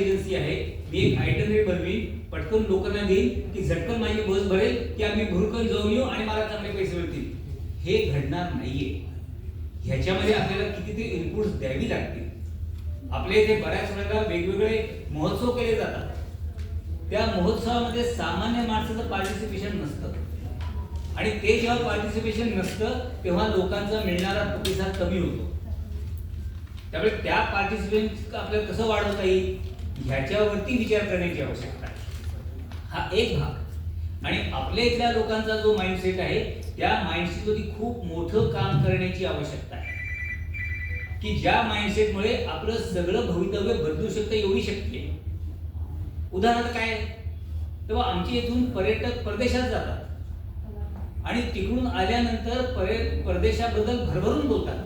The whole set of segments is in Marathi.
एजन्सी आहे. मी एक आयटनरी बनवी. पटकन लोकांना देईन की झटकन माझी बस भरेल की आम्ही भुरकन जाऊन येऊ आणि मला चांगले पैसे मिळतील. हे घडणार नाहीये. ह्याच्यामध्ये आपल्याला कितीतरी इनपुट्स द्यावी लागतील. आपले इथे बऱ्याच वेळेला वेगवेगळे महोत्सव केले जातात. त्या महोत्सवामध्ये सामान्य माणसाचं पार्टिसिपेशन नसतं. आणि ते जेव्हा पार्टिसिपेशन नसतं तेव्हा लोकांचा मिळणारा प्रतिसाद कमी होतो. त्यामुळे त्या पार्टिसिपेंट आपल्याला कसं वाढवता येईल? ह्याच्यावरती विचार करण्याची आवश्यकता आहे हा एक भाग. आणि आपल्या इथल्या लोकांचा जो माइंडसेट आहे त्या माइंडसेटवरती खूप मोठं काम करण्याची आवश्यकता आहे. की ज्या माइंडसेटमुळे आपलं सगळं भवितव्य बदलू शकतं एवढी शक्ती आहे. उदाहरणार्थ काय तेव्हा आमच्या इथून पर्यटक परदेशात जातात. आणि तिकडून आल्यानंतर पर्य परदेशाबद्दल भरभरून बोलतात.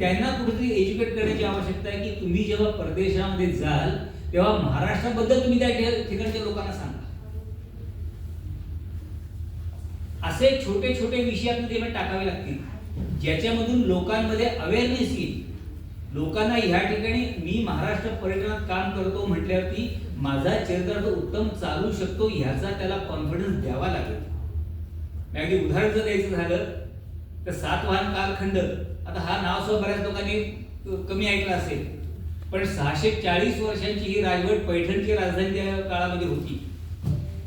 त्यांना कुठेतरी एज्युकेट करण्याची आवश्यकता आहे की तुम्ही जेव्हा परदेशामध्ये जाल तेव्हा महाराष्ट्राबद्दल तुम्ही त्या ठिकाणच्या लोकांना सांगा. असे छोटे छोटे विषय टाकावे लागतील. ज्याच्यामधून लोकांमध्ये अवेअरनेस येईल. लोकांना ह्या ठिकाणी मी महाराष्ट्र पर्यटनात काम करतो म्हटल्यावरती माझा चरित्रार्थ उत्तम चालू शकतो ह्याचा त्याला कॉन्फिडन्स द्यावा लागेल. अगदी उदाहरण जर द्यायचं झालं तर सातवाहन कालखंड आता हा नाव सुद्धा बऱ्याच लोकांनी कमी ऐकलं असेल. पण सहाशे चाळीस वर्षांची ही राजवट पैठणची राजधानी त्या काळामध्ये होती.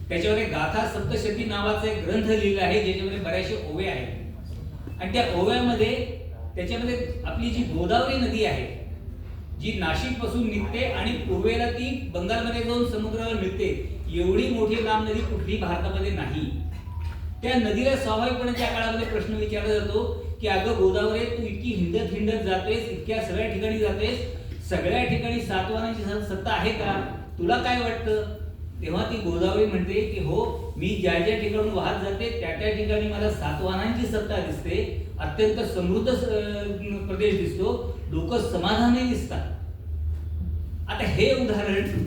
त्याच्यामध्ये गाथा सप्तशती नावाचा एक ग्रंथ लिहिला आहे ज्याच्यामध्ये बऱ्याचशे ओव्या आहेत. आणि त्या ओव्यामध्ये त्याच्यामध्ये आपली जी गोदावरी नदी आहे जी नाशिकपासून निघते आणि पूर्वेला ती बंगालमध्ये जाऊन समुद्राला मिळते. एवढी मोठी लांब नदी कुठली भारतामध्ये नाही. त्या नदीला स्वाभाविकपणे त्या काळामध्ये प्रश्न विचारला जातो की अगं गोदावरी तू इतकी हिंडत हिंडत जातेस इतक्या सगळ्या ठिकाणी जातेस सगळ्या ठिकाणी सातवानाची सत्ता आहे का? तुला काय वाटतं? तेव्हा ती गोदावरी म्हणते की हो मी ज्या ज्या ठिकाणून वाहत जाते त्या त्या ठिकाणी मला सातवानांची सत्ता दिसते अत्यंत समृद्ध प्रदेश दिसतो लोक समाधानी दिसतात. आता हे उदाहरण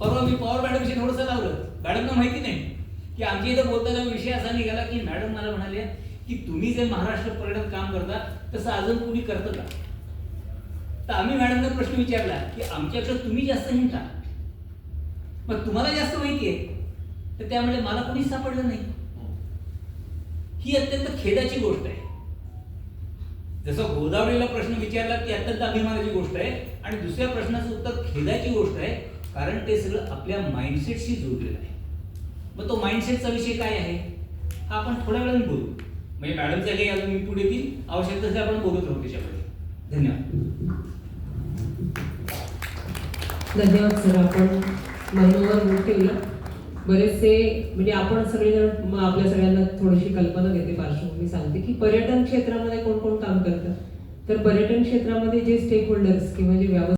परवा मी पॉवर मॅडमशी थोडंसं लावलं. मॅडमना माहिती नाही. की आमच्या इथं बोलताना विषय असा निघाला की मॅडम मला म्हणाले की तुम्ही जे महाराष्ट्र पर्यटन काम करता तसं अजून कुणी करतं का? तर आम्ही मॅडमना प्रश्न विचारला की आमच्याकडे तुम्ही जास्त हिंडता मग तुम्हाला जास्त माहिती आहे. तर त्यामुळे मला कोणीच सापडलं नाही. ही अत्यंत खेदाची गोष्ट आहे. जसं गोदावरीला प्रश्न विचारला ती अत्यंत अभिमानाची गोष्ट आहे. आणि दुसऱ्या प्रश्नाचं उत्तर खेदाची गोष्ट आहे कारण ते सगळं आपल्या माइंडसेटशी जोडलेलं आहे. मग तो माइंडसेटचा विषय काय आहे? हा आपण थोड्या वेळाने बोलू. म्हणजे मॅडमचा काही अजून इनपुट येतील? आवश्यकता असेल आपण बोलत राहू त्याच्यामध्ये. धन्यवाद. धन्यवाद सर आपण महिन्यावर बोट ठेवलं. बरेचसे म्हणजे आपण सगळेजण आपल्या सगळ्यांना थोडीशी कल्पना देते पार्श्वभूमी सांगते की पर्यटन क्षेत्रामध्ये कोण कोण काम करतं? तर पर्यटन क्षेत्रामध्ये जे स्टेक होल्डर्स किंवा जे व्यवस्था